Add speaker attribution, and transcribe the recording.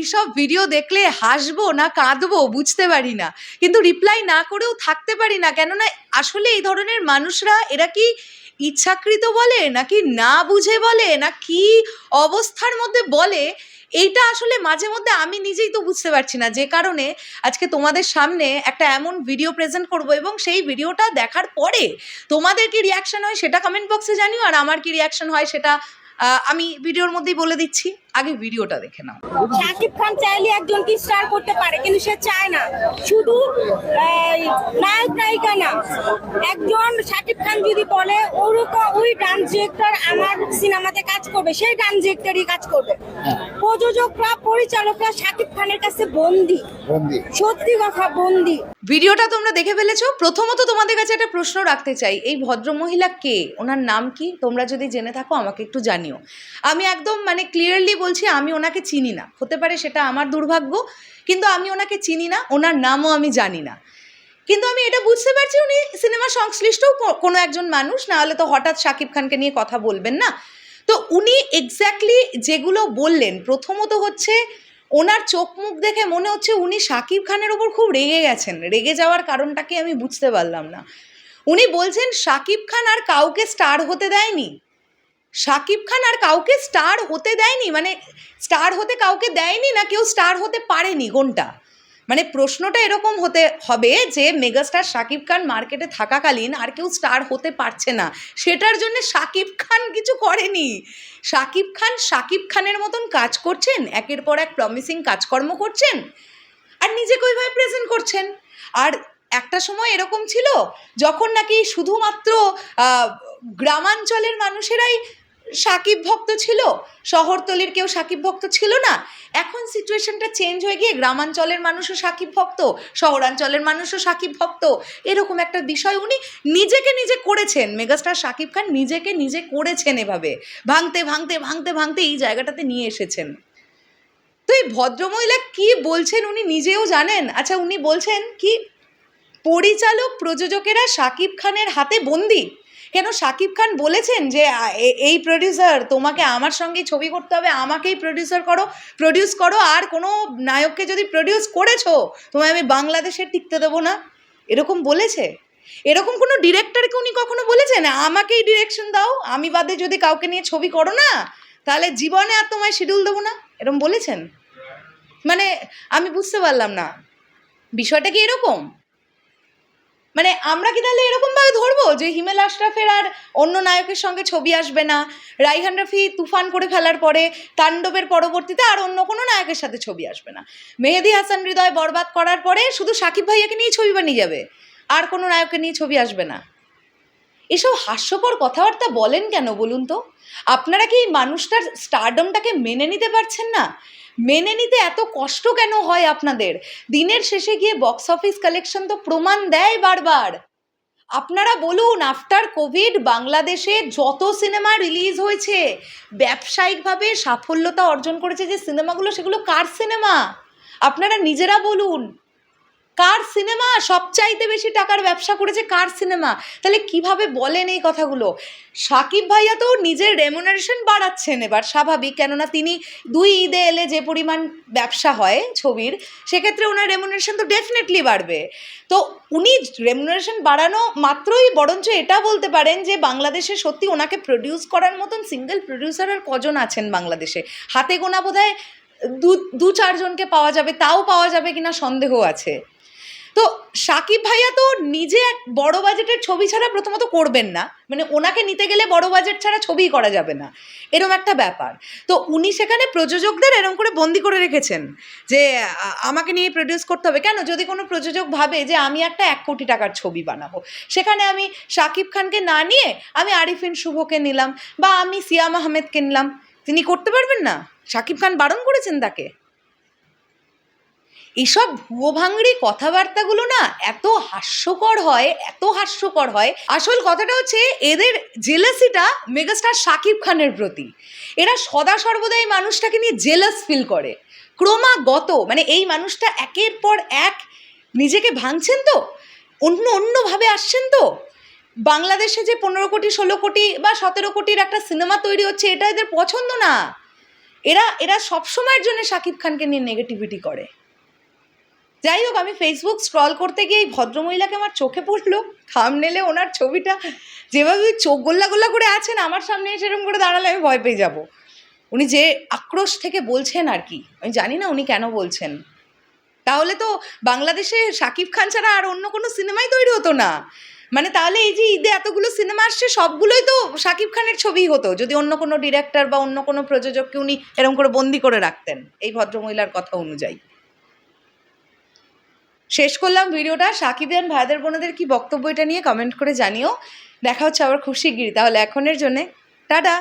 Speaker 1: এইসব ভিডিও দেখলে হাসবো না কাঁদবো বুঝতে পারি না। কিন্তু রিপ্লাই না করেও থাকতে পারি না। কেননা আসলে এই ধরনের মানুষরা এরা কি ইচ্ছাকৃত বলে, নাকি না বুঝে বলে, না কি অবস্থার মধ্যে বলে, এইটা আসলে মাঝে মধ্যে আমি নিজেই তো বুঝতে পারছি না। যে কারণে আজকে তোমাদের সামনে একটা এমন ভিডিও প্রেজেন্ট করব এবং সেই ভিডিওটা দেখার পরে তোমাদের কি রিয়াকশন হয় সেটা কমেন্ট বক্সে জানিও, আর আমার কি রিয়াকশন হয় সেটা আমি ভিডিওর মধ্যেই বলে দিচ্ছি। আগে ভিডিওটা দেখে নাও।
Speaker 2: শাকিব খান চাইলে একজনকে স্টার করতে পারে কিন্তু সে চায় না। শুধু এই, নায়ক নায়িকা না। একজন শাকিব খান যদি বলে ওরকম ওই ডান্স ডিরেক্টর আমার সিনেমাতে কাজ করবে সেই ডান্স ডিরেক্টরই কাজ করবে। প্রযোজকরা পরিচালকরা শাকিব খানের কাছে বন্দি।
Speaker 3: বন্দি।
Speaker 2: সত্যি কথা বন্দি।
Speaker 1: ভিডিওটা তোমরা দেখে ফেলেছো? প্রথমত তোমাদের কাছে একটা প্রশ্ন রাখতে চাই। এই ভদ্রমহিলা কে? ওনার নাম কি? তোমরা যদি জেনে থাকো আমাকে একটু জানিও। আমি একদম মানে ক্লিয়ারলি বলছি আমি ওনাকে চিনি না। হতে পারে সেটা আমার দুর্ভাগ্য, কিন্তু আমি ওনাকে চিনি না, ওনার নামও আমি জানি না। কিন্তু আমি এটা বুঝতে পারছি উনি সিনেমা সংশ্লিষ্টও কো- কোনো একজন মানুষ, না হলে তো হঠাৎ শাকিব খানকে নিয়ে কথা বলবেন না। তো উনি এক্স্যাক্টলি যেগুলো বললেন, প্রথমত হচ্ছে ওনার চোখ মুখ দেখে মনে হচ্ছে উনি শাকিব খানের ওপর খুব রেগে গেছেন। রেগে যাওয়ার কারণটাকে আমি বুঝতে পারলাম না। উনি বলছেন, শাকিব খান আর কাউকে স্টার হতে দেয়নি। শাকিব খান আর কাউকে স্টার হতে দেয়নি? মানে স্টার হতে কাউকে দেয়নি না কেউ স্টার হতে পারেনি? কোনটা? মানে প্রশ্নটা এরকম হতে হবে যে মেগাস্টার শাকিব খান মার্কেটে থাকাকালীন আর কেউ স্টার হতে পারছে না। সেটার জন্য শাকিব খান কিছু করেনি। শাকিব খান শাকিব খানের মতন কাজ করছেন? একের পর এক প্রমিসিং কাজকর্ম করছেন? আর নিজেকে ওইভাবে প্রেজেন্ট করছেন? আর একটা সময় এরকম ছিল যখন নাকি শুধুমাত্র গ্রামাঞ্চলের মানুষেরাই সাকিব ভক্ত ছিল? শহরতলির কেউ সাকিব ভক্ত ছিল না? এখন সিচুয়েশনটা চেঞ্জ হয়ে গিয়ে গ্রামাঞ্চলের মানুষও সাকিব ভক্ত, শহরাঞ্চলের মানুষও সাকিব ভক্ত। এরকম একটা বিষয় উনি নিজেকে নিজে করেছেন। মেগাস্টার সাকিব খান নিজেকে নিজে করেছেন এভাবে। ভাঙতে ভাঙতে ভাঙতে ভাঙতে এই জায়গাটাতে নিয়ে এসেছেন। তো এই ভদ্রমহিলা কি বলছেন উনি নিজেও জানেন? আচ্ছা উনি বলছেন কি, পরিচালক প্রযোজকেরা সাকিব খানের হাতে বন্দি। কেন শাকিব খান বলেছেন যে এই প্রডিউসার তোমাকে আমার সঙ্গে ছবি করতে হবে, আমাকেই প্রডিউসার করো প্রডিউস করো, আর কোনো নায়ককে যদি প্রডিউস করেছ, তোমায় আমি বাংলাদেশে টিকতে দেবো না। এরকম বলেছে? এরকম কোনো ডিরেক্টরকে উনি কখনো বলেছেন? আমাকেই ডিরেকশন দাও, আমি বাদে যদি কাউকে নিয়ে ছবি করো না, তাহলে জীবনে আর তোমায় শিডিউল দেবো না? এরকম বলেছেন? মানে আমি বুঝতে পারলাম না। বিষয়টা কি এরকম? মানে আমরা কি তাহলে এরকমভাবে ধরবো যে হিমেল আশরাফের আর অন্য নায়কের সঙ্গে ছবি আসবে না? রাইহান রাফি তুফান করে ফেলার পরে তাণ্ডবের পরবর্তীতে আর অন্য কোনো নায়কের সাথে ছবি আসবে না। মেহেদি হাসান হৃদয় বরবাদ করার পরে শুধু সাকিব ভাইয়াকে নিয়ে ছবি বানিয়ে যাবে? আর কোনো নায়ককে নিয়ে ছবি আসবে না? এসব হাস্যকর কথাবার্তা বলেন কেন বলুন তো? আপনারা কি এই মানুষটার স্টারডমটাকে মেনে নিতে পারছেন না? মেনে নিতে এত কষ্ট কেন হয় আপনাদের? দিনের শেষে গিয়ে বক্স অফিস কালেকশন তো প্রমাণ দেয় বারবার। আপনারা বলুন আফটার কোভিড বাংলাদেশে যত সিনেমা রিলিজ হয়েছে, ব্যবসায়িকভাবে সাফল্যতা অর্জন করেছে যে সিনেমাগুলো সেগুলো কার সিনেমা আপনারা নিজেরা বলুন। কার সিনেমা সবচাইতে বেশি টাকার ব্যবসা করেছে? কার সিনেমা? তাহলে কীভাবে বলেন এই কথাগুলো? সাকিব ভাইয়া তো নিজের রেমুনারেশন বাড়াচ্ছেন এবার, স্বাভাবিক। কেননা তিনি দুই ঈদে এলে যে পরিমাণ ব্যবসা হয় ছবির, সেক্ষেত্রে ওনার রেমুনারেশন তো ডেফিনেটলি বাড়বে। তো উনি রেমুনারেশন বাড়ানো মাত্রই বরঞ্চ এটা বলতে পারেন যে, বাংলাদেশে সত্যি ওনাকে প্রডিউস করার মতন সিঙ্গেল প্রডিউসার আর কজন আছেন বাংলাদেশে? হাতে গোনা বোধ হয় দু দু চারজনকে পাওয়া যাবে, তাও পাওয়া যাবে কিনা সন্দেহ আছে। তো সাকিব ভাইয়া তো নিজে এক বড় বাজেটের ছবি ছাড়া প্রথমত করবেন না। মানে ওনাকে নিতে গেলে বড় বাজেট ছাড়া ছবিই করা যাবে না। এরম একটা ব্যাপার। তো উনি সেখানে প্রযোজকদের এরম করে বন্দি করে রেখেছেন যে আমাকে নিয়ে প্রডিউস করতে হবে। কেন? যদি কোনো প্রযোজক ভাবে যে, আমি একটা এক কোটি টাকার ছবি বানাবো। সেখানে আমি সাকিব খানকে না নিয়ে আমি আরিফিন শুভকে নিলাম বা আমি সিয়াম আহমেদকে নিলাম। তিনি করতে পারবেন না? সাকিব খান বারণ করেছেন তাকে। এসব ভুয়ো ভাঙড়ি কথাবার্তাগুলো না এত হাস্যকর হয়, এত হাস্যকর হয়। আসল কথাটা হচ্ছে, এদের জেলাসিটা মেগাস্টার শাকিব খানের প্রতি। এরা সদা সর্বদা এই মানুষটাকে নিয়ে জেলাস ফিল করে। ক্রমাগত মানে এই মানুষটা একের পর এক নিজেকে ভাঙছেন তো? অন্য অন্যভাবে আসছেন তো? বাংলাদেশে যে পনেরো কোটি, ষোলো কোটি বা সতেরো কোটির একটা সিনেমা তৈরি হচ্ছে, এটা এদের পছন্দ না। এরা এরা সবসময়ের জন্য শাকিব খানকে নিয়ে নেগেটিভিটি করে। যাই হোক, আমি ফেসবুক স্ক্রল করতে গিয়ে এই ভদ্রমহিলাকে আমার চোখে পড়ল। খাম নেলে ওনার ছবিটা। যেভাবে চোখ গোল্লা গোল্লা করে আছেন, আমার সামনে এসে এরকম করে দাঁড়ালে আমি ভয় পেয়ে যাব। উনি যে আক্রোশ থেকে বলছেন আর কি, আমি জানি না উনি কেন বলছেন। তাহলে তো বাংলাদেশে শাকিব খান ছাড়া আর অন্য কোনো সিনেমাই তৈরি হতো না। মানে তাহলে এই যে ঈদে এতগুলো সিনেমা আসছে, সবগুলোই তো শাকিব খানের ছবিই হতো। যদি অন্য কোনো ডিরেক্টর বা অন্য কোনো প্রযোজককে উনি এরকম করে বন্দি করে রাখতেন, এই ভদ্রমহিলার কথা অনুযায়ী। শেষ করলাম ভিডিওটা। সাকিবিয়ান ভাইদের বোনদের কি বক্তব্য এটা নিয়ে কমেন্ট করে জানিও। দেখা হচ্ছে আবার খুব শিগগিরি তাহলে এখনের জন্যে, টাটা!